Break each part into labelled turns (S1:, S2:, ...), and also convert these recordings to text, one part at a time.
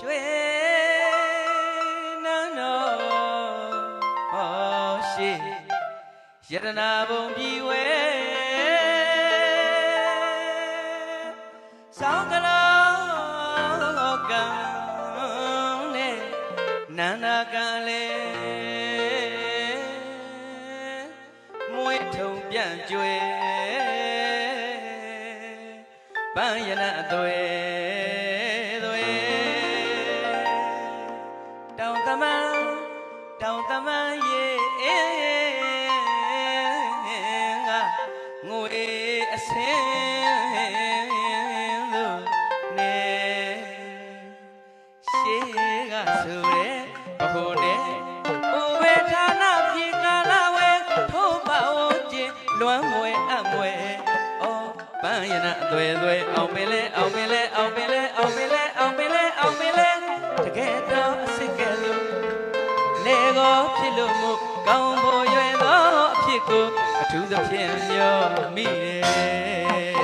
S1: ရွှေနန်းတော်ဟောရှိယတနာဘုံပြည်ဝဲဆောင်းကလောကံနဲ့နန္ဒကံလေမွေးထုံပြန့်ကျွဲပန်းရနအသွဲ နေရှေးကဆိုတဲ့ဘဟုနဲ့ဥပေဌာနပြေကာလဝဲထိုးပါဝချင်းလွမ်းမွေအပ်မွေဩပန်းရနအသွဲသွဲအောင်ပင်လဲအောင်ပင်လဲအောင်ပင်လဲအောင်ပင်လဲအောင်ပင်လဲအောင်ပင်လဲတကယ်တော့အစ်စ်ကဲလို့လေကိုဖြစ်လို့မို့ကောင်းဖို့ရွယ်သောအဖြစ်ကိုအထူးသဖြင့်မျောမိတယ်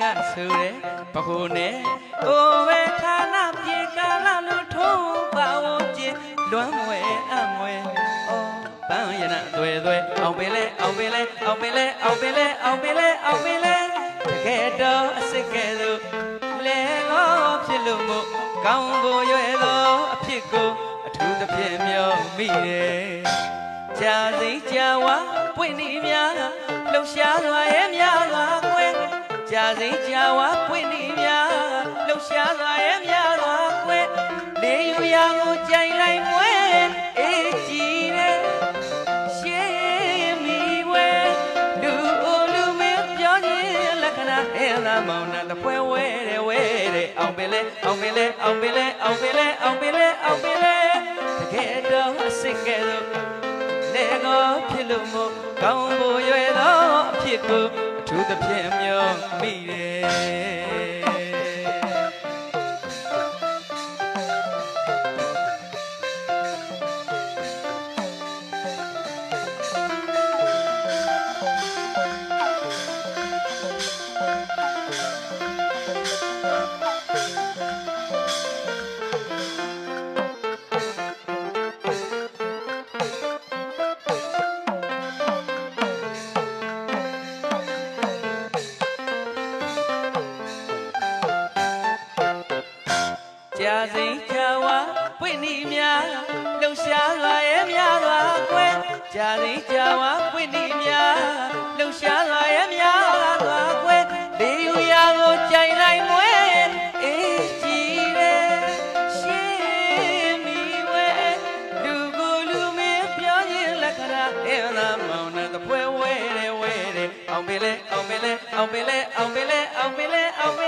S1: ကဆိုတဲ့ဘဟုနဲ့ကိုယ်ဝေဌာနပြေကာလလို့ထုံးပါဝချင်းလွမ်းမွဲအမွဲဩပန်းရနသွဲသွဲအောင်ပင်လဲအောင်ပင်လဲအောင်ပင်လဲအောင်ပင်လဲအောင်ပင်လဲအောင်ပင်လဲတကယ်တော့အစ်စ်ကဲလို့လေကိုဖြစ်လို့မို့ကောင်းဖို့ရွယ်သောအဖြစ်ကိုအထူးသဖြင့်မျောမိတယ်ကြာစိကြာဝါပွင့်နေများလှူရှားစွာရဲ့များစွာ ကွယ်ကြာစိကြာဝါပွင့်နေများလှူရှားစွာရဲ့များစွာကွယ်လေယူရာကိုကြိုင်လိုက်မွဲအေးကြည်တဲ့ရှေးမီဝဲလူအိုလူမင်းပြောခြင်းလက္ခဏာအဲလာမောင်နာတပွဲဝဲတဲ့ဝဲတဲ့အောင်ပင်လဲအောင်ပင်လဲအောင်ပင်လဲအောင်ပင်လဲအောင်ပင်လဲအောင်ပင်လဲတကယ်တော့အစ်စ်ကဲတော့လေကိုဖြစ်လို့မို့ကောင်းဖို့ရွယ်သောအဖြစ်ကို အထူးသဖြင့်မျောမိတယ် ကြာစိန်ကြာဝါပွင့်နေများလှူရှားစွာရဲ့များစွာကွယ်ကြာစိန်ကြာဝါပွင့်နေများလှူရှားစွာရဲ့များစွာကွယ်လေယူရာကိုကြိုင်လိုက်မွဲအေးကြည်တဲ့ရှင်းမီဝဲလူကိုလူမင်းပြောရင်လက္ခဏာအဲလာမောင်နဲ့တပွဲဝဲတဲ့ဝဲတဲ့အောင်ပင်လဲအောင်ပင်လဲအောင်ပင်လဲအောင်ပင်လဲအောင်ပင်လဲအောင်ပင်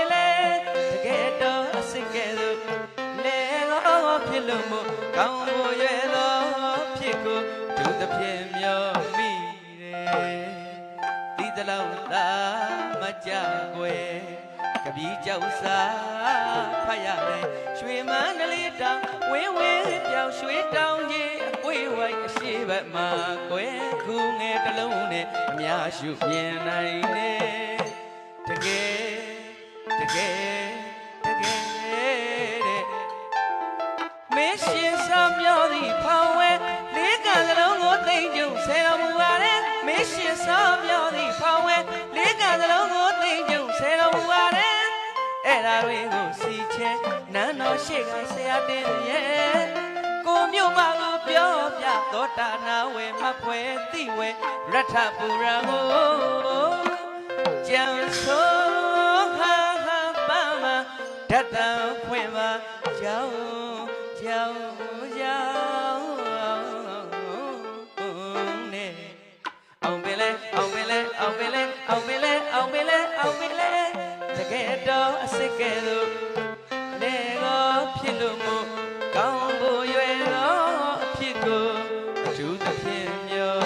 S1: ကောဖြစ်လို့မို့ကောင်းဖို့ရွယ်သောဖြစ်ကိုဒုသဖြင့်မျောမိတယ်ဒီတလောက်သာမကြွယ်ကပီးကြောက်စားဖတ်ရတယ်ရွှေမန္တလေးတောင်ဝင်းဝင်းပြောင်ရွှေတောင်ကြီးအကွေးဝိုက်အရှိဘက်မှာကွယ်ခုငယ်တစ်လုံးနဲ့အများရှုမြင်နိုင်တယ်တကယ်တကယ်တကယ်တဲ့ မင်းရှင်ဆောင်မျောသည်ဖောင်းဝဲလေးကံစလုံးကိုသိမ့်ကျုံဆယ်တော်မူပါれမင်းရှင်ဆောင်မျောသည်ဖောင်းဝဲလေးကံစလုံးကိုသိမ့်ကျုံဆယ်တော်မူပါれအဲ့ဒါတွေကိုစီချဲနန်းတော်ရှိကဆရာတင်ရဲ့ကိုမြို့မကိုပြောပြသောတာနာဝေမဖွဲတိဝေရထပူရဟောကြံဆိုဟာဟာပါမဓတ္တံဖွင့်ပါကြောင်း ကြောင်းကြောင်းနေအောင်ပင်လဲအောင်ပင်လဲအောင်ပင်လဲအောင်ပင်လဲအောင်ပင်လဲအောင်ပင်လဲတကယ်တော့အစ်စ်ကဲလို့လေကိုဖြစ်လို့မို့ကောင်းဖို့ရွယ်တော့အဖြစ်ကိုအထူးသဖြင့်မျော